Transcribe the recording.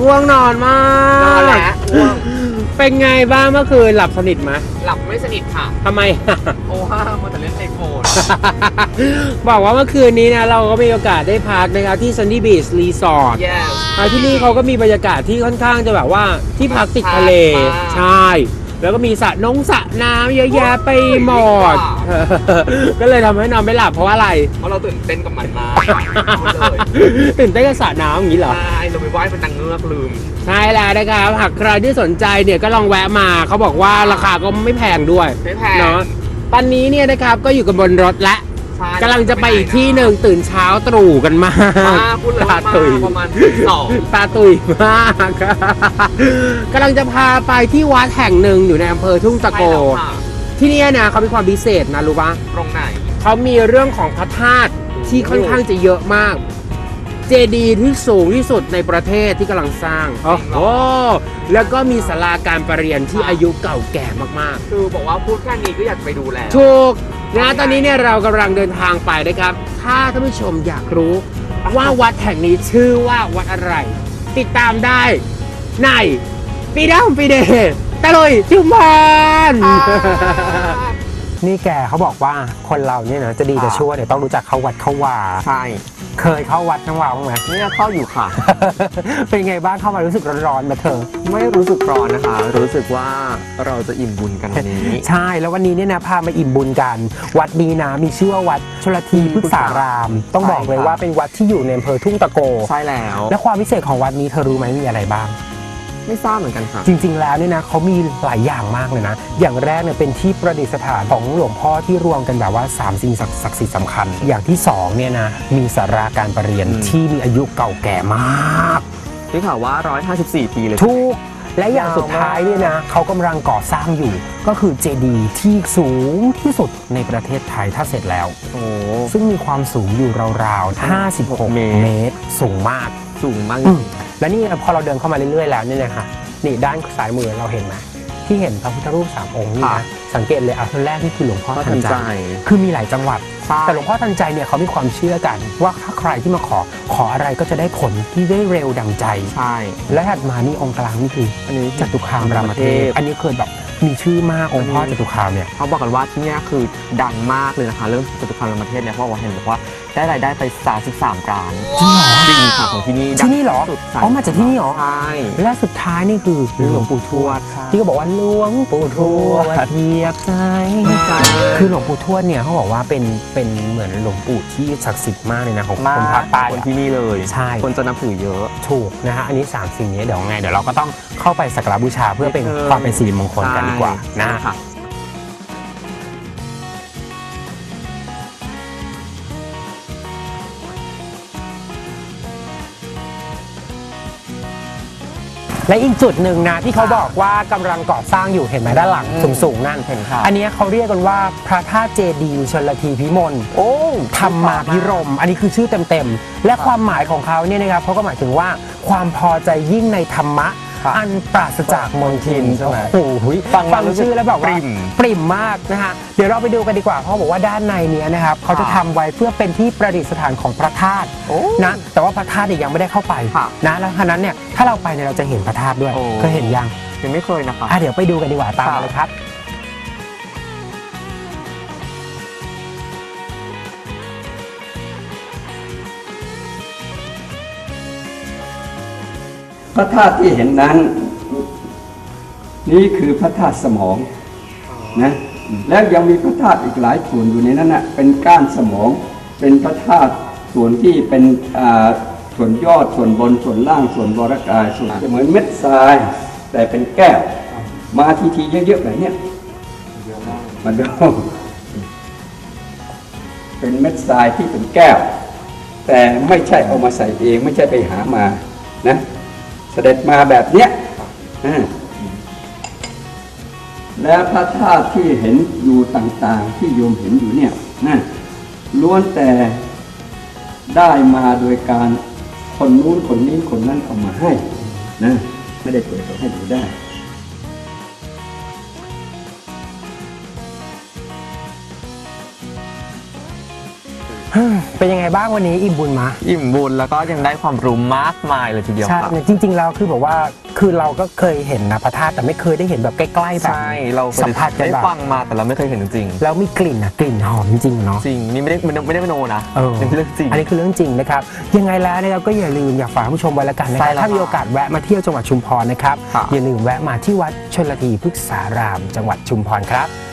ง่วงนอนมากนอนแล้วง่วงเป็นไงบ้างเมื่อคืนหลับสนิทไหมหลับไม่สนิทค่ะ ทำไม โอ้ฮ่ามัวแต่เล่นไอโฟนบอกว่าเมื่อคืนนี้นะเราก็มีโอกาสได้พักนะครับที่ Sunny Beach Resort yes อ่าที่นี่เขาก็มีบรรยากาศที่ค่อนข้างจะแบบว่าที่พักติดทะเลมากใช่ แล้วก็มีสระน้องสระน้ำเยอะแยะไปหมดโอ้ยก็เลยทำให้นอนไม่หลับเพราะว่าอะไร เพราะเราตื่นเต้นกับมันมากพูดเลยตื่นเต้นกับสระน้ำอย่างนี้เหรอ ใช่เราไปไหว้เป็นนางเงือกลืม ใช่แล้วนะครับ หากใครที่สนใจเนี่ยก็ลองแวะมาเขาบอกว่าราคาก็ไม่แพงด้วยไม่แพง เนาะตอนนี้เนี่ยนะครับก็อยู่กันบนรถและ ใช่กำลังจะไปอีกที่หนึ่งตื่นเช้าตรู่กันมากมาพูดเลยตามาตุยประมาณสองตาตุยมากกำลังจะพาไปที่วัดแห่งหนึ่งอยู่ในอำเภอทุ่งตะโกใช่แล้วค่ะที่เนี่ยนะเขามีความพิเศษนะรู้ปะตรงไหนเขามีเรื่องของพระธาตุที่ค่อนข้างจะเยอะมากเจดีย์ที่สูงที่สุดในประเทศที่กำลังสร้างโอ้โหแล้วก็มีศาลาการประเรียนที่อายุเก่าแก่มากคือบอกว่าพูดแค่นี้ก็อยากไปดูแล้วๆถูก นะตอนนี้เนี่ยเรากำลังเดินทางไปนะครับ ถ้าท่านผู้ชมอยากรู้ว่าวัดแห่งนี้ชื่อว่าวัดอะไร ติดตามได้ในปีดำปีเดตะลุยจุมพร นี่แกเขาบอกว่าคนเราเนี่ยนะจะดีจะชั่วเนี่ยต้องรู้จักเข้าวัดเข้าวาใช่เคยเข้าวัดเข้าวาบ้างไหมเนี่ยเข้าอยู่ค่ะ เป็นไงบ้างเข้ามารู้สึกร้อนๆมาเธอไม่รู้สึกร้อนนะคะ รู้สึกว่าเราจะอิ่มบุญกันวันนี้ ใช่แล้ววันนี้เนี่ยนะพามาอิ่มบุญกัน วัดนี้นะมีชื่อว่าวัดชลทีพฤกษาราม ต้องบอกเลยใช่ครับว่าเป็นวัดที่อยู่ในอำเภอทุ่งตะโกใช่แล้ว และความพิเศษของวัดนี้เธอรู้ไหมมีอะไรบ้าง ไม่ทราบเหมือนกันค่ะ จริง ๆ แล้วเนี่ยนะเขามีหลายอย่างมากเลยนะ อย่างแรกเนี่ยเป็นที่ประดิษฐานของหลวงพ่อที่รวมกันแบบว่า 3 สิ่งศักดิ์สิทธิ์สำคัญ อย่างที่สองเนี่ยนะมีสาราการประเรียนอืม ที่มีอายุเก่าแก่มาก ที่ข่าวว่า 154 ปีเลยทุกและอย่างสุดท้ายเนี่ยนะเขากำลังก่อสร้างอยู่ ก็คือเจดีย์ที่สูงที่สุดในประเทศไทยถ้าเสร็จแล้ว โอ้ ซึ่งมีความสูงอยู่ราวๆ 56 เมเมตร ตร สูงมาก สูงมากอืม และนี่พอเราเดินเข้ามาเรื่อยๆแล้วเนี่ยนะคะนี่ด้านซ้ายมือเราเห็นไหมที่เห็นพระพุทธรูปสามองค์นี่นะสังเกตเลยอะคนแรกนี่คือหลวงพ่อก็ทัทันนใจใจ คือมีหลายจังหวัดใช่แต่หลวงพ่อทันใจเนี่ยเขามีความเชื่อกัน ว่าถ้าใครที่มาขอขออะไรก็จะได้ผลที่ได้เร็วดังใจใช่และถัดมานี่องค์กลางนี่คืออันนี้จตุคามรามเทพอันนี้เคยแบบมีชื่อมากองค์พ่อจตุคามเนี่ยเขาบอกกันว่าที่เนี่ยคือดังมากเลยนะคะเรื่องจตุคามรามเทพเนี่ยเพราะว่าเห็นบอกว่าได้รายได้ไป 33ล้านจริงเหรอจริงค่ะของที่นี่ที่นี่เหรอดังสุดอ๋อมาจากที่นี่เหรอ ใช่ และสุดท้ายนี่คือหลวงปู่ทวดค่ะที่ก็บอกว่าหลวงปู่ทวดเทียบใจ ใช่คือหลวงปู่ทวดเนี่ยเขาบอกว่าเป็นเป็นเหมือนหลวงปู่ที่ศักดิ์สิทธิ์มากเลยนะของคนภาคใต้คนอะ ที่นี่เลยใช่ คนจะนับถือเยอะ ถูกนะฮะอันนี้ 3 สิ่งนี้เดี๋ยวไงเดี๋ยวเราก็ต้องเข้าไปสักการะบูชาเพื่อเป็นเออ ความเป็นสิริมงคลกันดีกว่านะใช่ค่ะ และอีกจุดหนึ่งนะที่เขาบอกว่ากำลังก่อสร้างอยู่เห็นไหมด้านหลังอืมสูงๆนั่นเห็นค่ะอันเนี้ยเขาเรียกกันว่าพระธาตุเจดีย์ชลทีพิมล โอ้ ธรรมาพิรมอันนี้คือชื่อเต็มๆ และความหมายของเขาเนี่ยนะครับเขาก็หมายถึงว่าความพอใจยิ่งในธรรมะ ครับอันปราศจากมลทินใช่ไหมโอ้โหฟังแล้วฟังชื่อแล้วแบบว่าปริ่มปริ่มมากนะฮะเดี๋ยวเราไปดูกันดีกว่าเพราะบอกว่าด้านในเนี้ยนะครับเขาจะทำไว้เพื่อเป็นที่ประดิษฐานของพระธาตุโอ้นะแต่ว่าพระธาตุเนี่ยยังไม่ได้เข้าไปค่ะนะแล้วฉะนั้นเนี่ยถ้าเราไปเนี่ยเราจะเห็นพระธาตุด้วยโอ้เคยเห็นยังยังไม่เคยนะคะอะเดี๋ยวไปดูกันดีกว่าตามมาเลยครับ พระธาตุที่เห็นนั้น นี่คือพระธาตุสมองนะแล้วยังมีพระธาตุอีกหลายส่วนอยู่ในนั้นนะเป็นก้านสมอง เป็นพระธาตุส่วนที่เป็นส่วนยอดส่วนบนส่วนล่างส่วนบรกายส่วนเหมือนเม็ดทราย แต่เป็นแก้ว มาทีทีๆเยอะๆแบบเนี้ยมันดูเป็นเม็ดทรายที่เป็นแก้ว แต่ไม่ใช่เอามาใส่เองไม่ใช่ไปหามานะ เสด็จมาแบบเนี้ยและพระธาตุที่เห็นอยู่ต่างๆ ที่โยมเห็นอยู่เนี่ยนะล้วนแต่ได้มาโดยการคนนู้นคนนี้คนนั้นเอามาให้นะไม่ได้เปิดให้ดูได้ เป็นยังไงบ้างวันนี้อิ่มบุญมาอิ่มบุญแล้วก็ยังได้ความรู้มากมายเลยทีเดียวใช่ค่ะจริงๆแล้วคือแบบว่าคือเราก็เคยเห็นนะพระธาตุแต่ไม่เคยได้เห็นแบบใกล้ๆแบบใช่เราเคยสัมผัสกันได้แบบฟังมาแต่เราไม่เคยเห็นจริงแล้วมีกลิ่นนะกลิ่นหอมจริงๆเนาะๆจริงนี่ไม่ได้ไม่ได้ไม่ได้มโนนะเออนี่เรื่องจริงอันนี้คือเรื่องจริงนะครับยังไงแล้วนะครับก็อย่าลืมอยากฝากผู้ชมไว้แล้วกันนะคใช่รับแล้วถ้ามีโอกาสแวะมาเที่ยวจังหวัดชุมพรนะครับค่ะอย่าลืมแวะมาที่วัดชนลทีพฤกษาราม จังหวัดชุมพรครับ